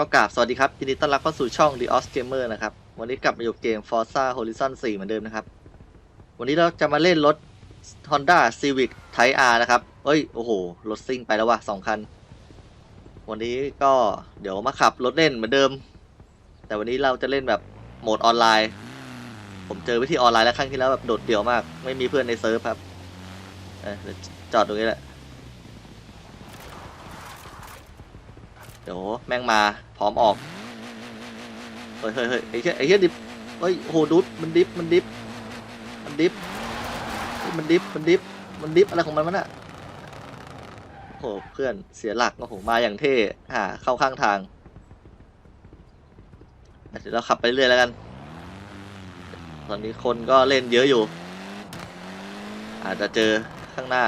ก็กราบสวัสดีครับยินดีต้อนรับเข้าสู่ช่อง The Os Gamer นะครับ วันนี้กลับมาอยู่เกม Forza Horizon 4 เหมือนเดิมนะครับ วันนี้เราจะมาเล่นรถ Honda Civic Type R นะครับ เอ้ย โอ้โห รถซิ่งไปแล้วว่ะสองคัน วันนี้ก็เดี๋ยวมาขับรถเล่นเหมือนเดิม แต่วันนี้เราจะเล่นแบบโหมดออนไลน์ ผมเจอวิธีออนไลน์แล้วครั้งที่แล้วแบบโดดเดี่ยวมาก ไม่มีเพื่อนในเซิร์ฟครับเอ้ยเดี๋ยวจอดตรงนี้แหละ ดี๋ยวแม่งมาพร้อมออก เฮ้ยเฮ้ยเฮ้ยไอ้เหี้ยไอ้เหี้ยดิบเฮ้ยโหดุดมันดิบมันดิบมันดิบมันดิบมันดิบมันดิบอะไรของมันวะน่ะโอ้โหเพื่อนเสียหลักโอ้โหมาอย่างเท่หาเข้าข้างทางเดี๋ยวเราขับไปเรื่อยแล้วกัน ตอนนี้คนก็เล่นเยอะอยู่ อาจจะเจอข้างหน้า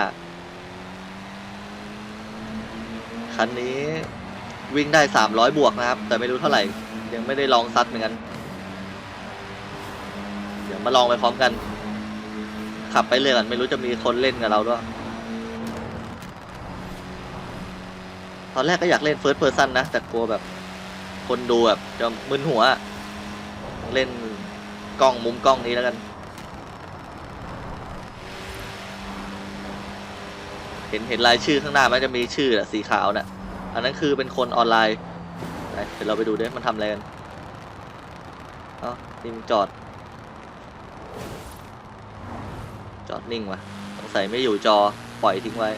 คันนี้ วิ่งได้ 300 บวกนะครับ แต่ไม่รู้เท่าไหร่ ยังไม่ได้ลองซัดเหมือนกัน เดี๋ยวมาลองไปพร้อมกัน ขับไปเรื่อยก่อนไม่รู้จะมีคนเล่นกับเราด้วย ตอนแรกก็อยากเล่น First Person นนะ แต่กลัวแบบ คนดูแบบจะมึนหัว เล่นกล้องมุมกล้องนี้แล้วกัน เห็นเห็นรายชื่อข้างหน้ามันจะมีชื่ออะสีขาวน่ะ อันนั้นคือเป็นคนออนไลน์ไหนเดี๋ยวเราไปดูดิมันทำอะไรกันเอ้านี่มันจอด จอดนิ่งว่ะสงสัยไม่อยู่จอปล่อยทิ้งไว้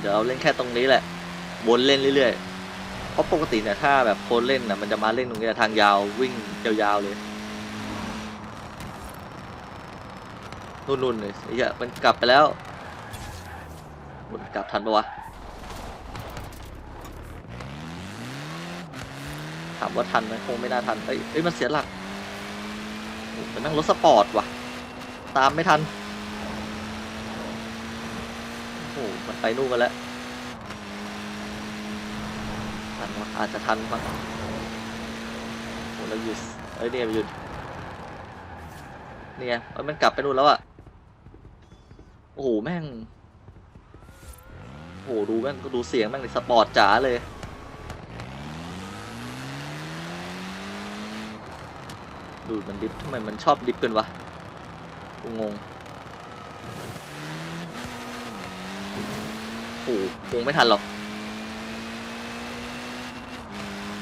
เดี๋ยวเราเล่นแค่ตรงนี้แหละวนเล่นเรื่อยๆเพราะปกติเนี่ยถ้าแบบคนเล่นน่ะมันจะมาเล่นตรงนี้ทางยาววิ่งยาวๆเลยนุ่นๆเลยไอ้เหี้ยมันกลับไปแล้ว นกลับทันปะวะถามว่าทันไหมคงไม่น่าทันเอ้ยเอ้ยมันเสียหลักมันนั่งรถสปอร์ตว่ะ ตามไม่ทันโอ้โหมันไปนู่นกันแล้วทันวะอาจจะทันมั้งโอ้แล้วหยุดเอ้ยเนี่ยหยุดเนี่ยมันกลับไปนู่นแล้วอะโอ้โหแม่ง หดูแม่งดูเสียงแม่งในสปอร์ตจ๋าเลยดูมันดิฟทำไมมันชอบดิฟกันวะกูงงโอ้คงไม่ทันหรอก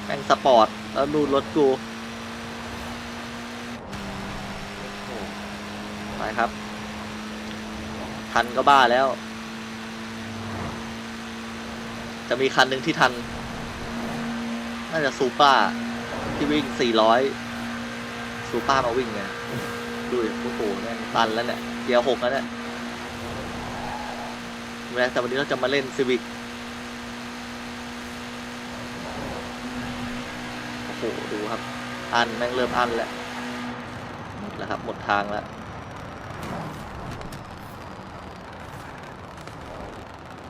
แม่งสปอร์ต แล้วดูรถกูไปครับ ทันก็บ้าแล้ว จะมีคันหนึ่งที่ทัน น่าจะซูเปอร์ที่วิ่ง 400 ซูเปอร์มาวิ่งไงดูดิโอ้โหแม่งตันแล้วเนี่ยเกียร์หกแล้วเนี่ยแม้แต่วันนี้เราจะมาเล่นซีวิกโอ้โห ดูครับ อัน แม่งเริ่มอันแล้ว หมดแล้วครับ หมดทางแล้ว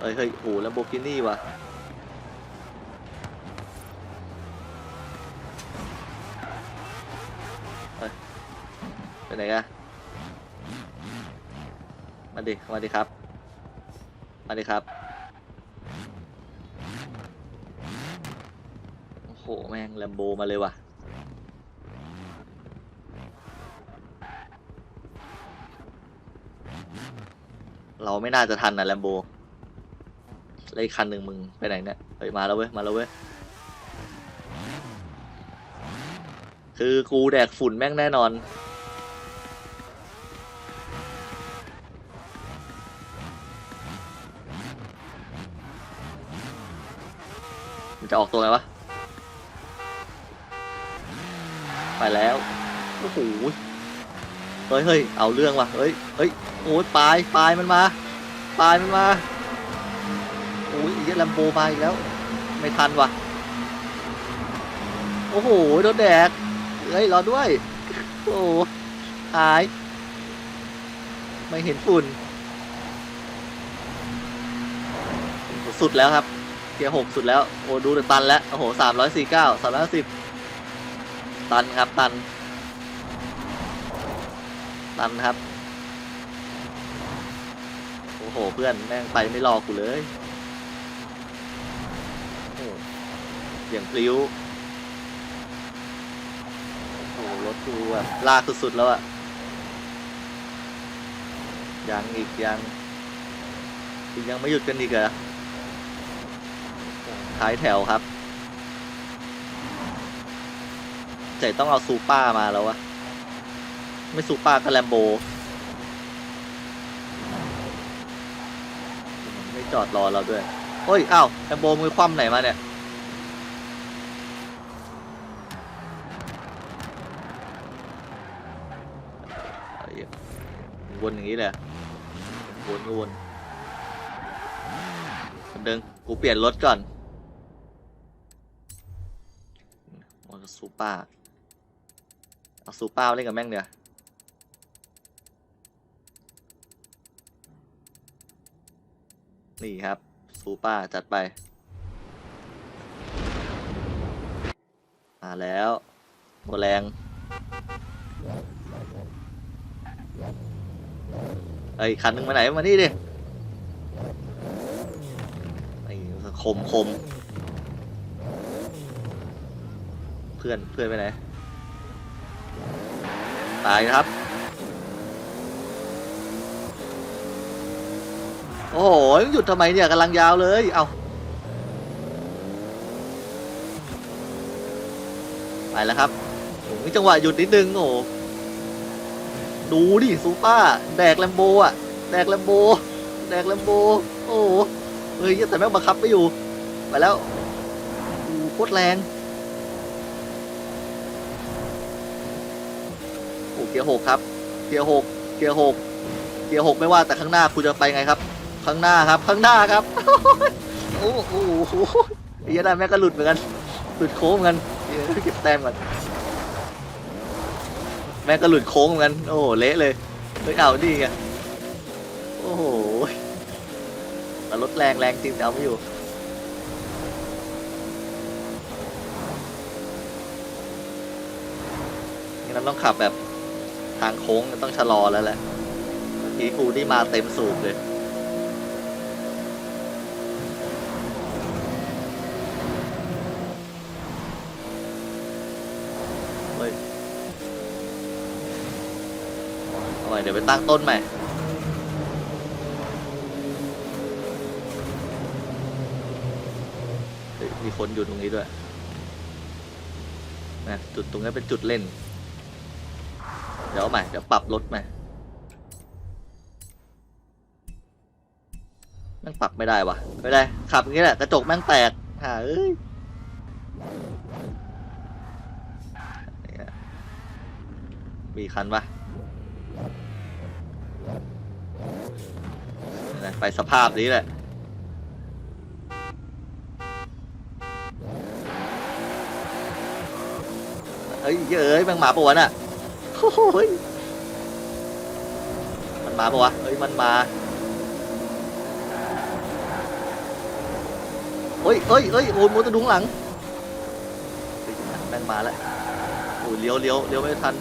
เฮ้ยเฮ้ยโอ้แล้วโบกินี่ว่ะ เฮ้ย ไปไหนกันมาดิ มาดิครับ มาดิครับ โอ้โห แม่งแลมโบมาเลยว่ะ เราไม่น่าจะทันนะแลมโบแล้วอีกคันหนึ่งมึงไปไหนเนี่ยเฮ้ยมาแล้วเว้ย มาแล้วเว้ย คือกูแดกฝุ่นแม่งแน่นอน มันจะออกตัวไงวะ ไปแล้ว โอ้โห เฮ้ยเฮ้ยเอาเรื่องว่ะ เฮ้ยเฮ้ยโอ้ยปลายปลายมันมาปลายมันมาโอ้ยอ้เหี้ยแลมโบมาอีกแล้ว ไม่ทันว่ะ โอ้โห โดนแดกเฮ้ย รอด้วย โอ้หาย ไม่เห็นฝุ่น สุดแล้วครับ เกียร์หกสุดแล้ว โอ้ดูแต่ตันแล้ว โอ้โหสามร้อยสี่เก้าสามร้อยสิบตันครับตัน ตันครับ โอ้โห เพื่อนแม่งไปไม่รอกูเลยอย่างพลิ้วโอ้โหรถกูแบบลากสุดๆแล้วอะยังอีกยังยังไม่หยุดกันอีกเหรอ ท้ายแถวครับใจต้องเอาซูเป้ามาแล้ววะ ไม่ซูเป้าก็แลมโบ ไม่จอดรอเราด้วย โอ้ยอ้าวแลมโบมือคว่ำไหนมาเนี่ยวนอย่างนี้เลยอะวนก็วนเดิงกูเปลี่ยนรถก่อน มอเอร์ซูเปอร์เอาซูเปอร์เล่นกับแม่งเดี๋ยวนี่ครับซูเปอร์จัดไป มาแล้วโมแรงเอ้ยคันหนึงมาไหนมานี่ดิไอ้คมคม เพื่อนเพื่อนไปไหนตายครับ โอ้โหหยุดทำไมเนี่ยกำลังยาวเลย เอาไปแล้วครับโอ้โหจังหวะหยุดนิดนึงโอ้ดูดิซูเปอร์แดกแลมโบอะ แดกแลมโบ แดกแลมโบ โอ้โหเฮ้ยแต่แม่งบังคับไม่อยู่ ไปแล้วโอ้โหโคตรแรง โอ้เกียร์หกครับ เกียร์หกเกียร์หกเกียร์หกไม่ว่าแต่ข้างหน้าคุณจะไปไงครับ ข้างหน้าครับ ข้างหน้าครับ โอ้โหไอ้ยันได้แม่ก็หลุดเหมือนกันหลุดโค้งเหมือนกันเดี๋ยวเก็บแต้มก่อนแม่ก็หลุดโค้งเหมือนกัน โอ้โหเละเลยเฮ้ยเอาดิไงโอ้โหแต่รถแรงแรงจริงแต่เอาไม่อยู่งั้นเราต้องขับแบบ ทางโค้งต้องชะลอแล้วแหละเมื่อกี้กูนี่มาเต็มสูบเลย เฮ้ยเอาใหม่เดี๋ยวไปตั้งต้นใหม่เฮ้ยมีคนอยู่ตรงนี้ด้วยนะจุดตรงนี้เป็นจุดเล่น ดี๋ยวเอาใหม่เดี๋ยวปรับรถใหม่แม่งปรับไม่ได้วะไม่ได้ขับอย่างนี้แหละกระจกแม่งแตกหาเอ้ยมีคันปะไปสภาพนี้แหละเฮ้ยเยอะเอ้ยแม่งหมาปะวะน่ะ โอ้ยมันมาปะวะเฮ้ยมันมาเฮ้ยเฮ้ยเฮ้ยโอ้ยมดตะดุงหลังเฮ้ยแม่งมาแล้วโอ้ยเลี้ยวเลี้ยวเลี้ยวไม่ทัน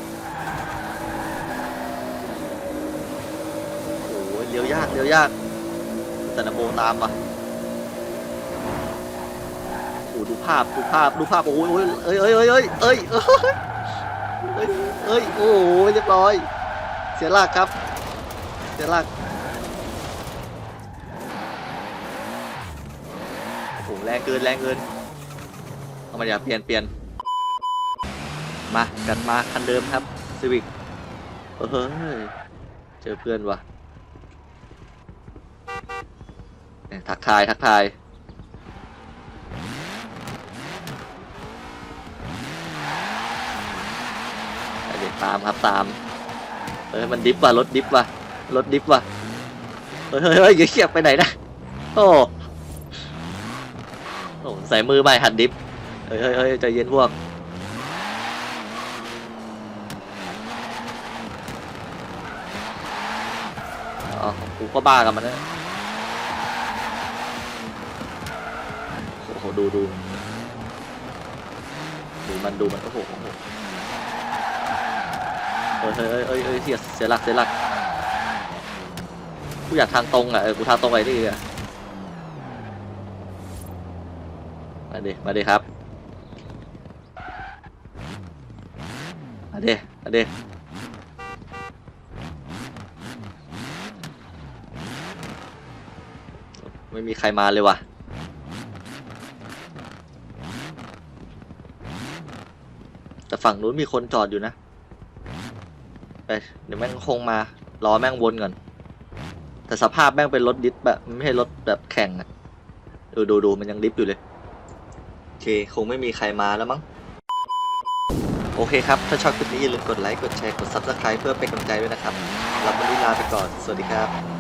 โอ้ยเลี้ยวยากเลี้ยวยากแต่นโมตามปะโอ้ดูภาพดูภาพดูภาพโอ้ยโอ้ยเอ้ยเอ้ยเอ้ยเอ้ยเอ้ย เอ้ยเอ้ยโอ้โหเรียบร้อย เสียหลักครับ เสียหลักโอ้โหแรงเกินแรงเกินเอามาอย่าเปลี่ยนเปลี่ยนมากันมาคันเดิมครับซีวิกเฮ้ยเจอเพื่อนวะเนี่ยทักทายทักทาย ตามครับตามเฮ้ยมันดิฟว่ะรถดิฟว่ะรถดิฟว่ะเฮ้ยเฮ้ยเฮ้ยอย่าเขียบไปไหนนะโอ้โอ้ใส่มือใหม่หัดดิฟเฮ้ยเฮ้ยเฮ้ยใจเย็นพวกอ๋อกูก็บ้ากับมันนะโอ้โหดูดูดูมันดูมันโอ้โหโอ้โห เฮ้ยเฮ้ยเฮ้ยเฮ้เสียหลักเสียหลักกูอยากทางตรงอะกูทางตรงไปดิมาดิมาดิครับมาดิมาดิไม่มีใครมาเลยว่ะแต่ฝั่งนู้นมีคนจอดอยู่นะ ไปเดี๋ยวแม่งคงมารอแม่งวนก่อน แต่สภาพแม่งเป็นรถดิฟแบบไม่ใช่รถแบบแข่งอะดูดูดูมันยังดิฟอยู่เลย โอเค คงไม่มีใครมาแล้วมั้ง โอเคครับ ถ้าชอบคลิปนี้อย่าลืมกดไลค์ กดแชร์ กด Subscribe เพื่อเป็นกำลังใจด้วยนะครับเรับวันนี้ลาไปก่อน สวัสดีครับ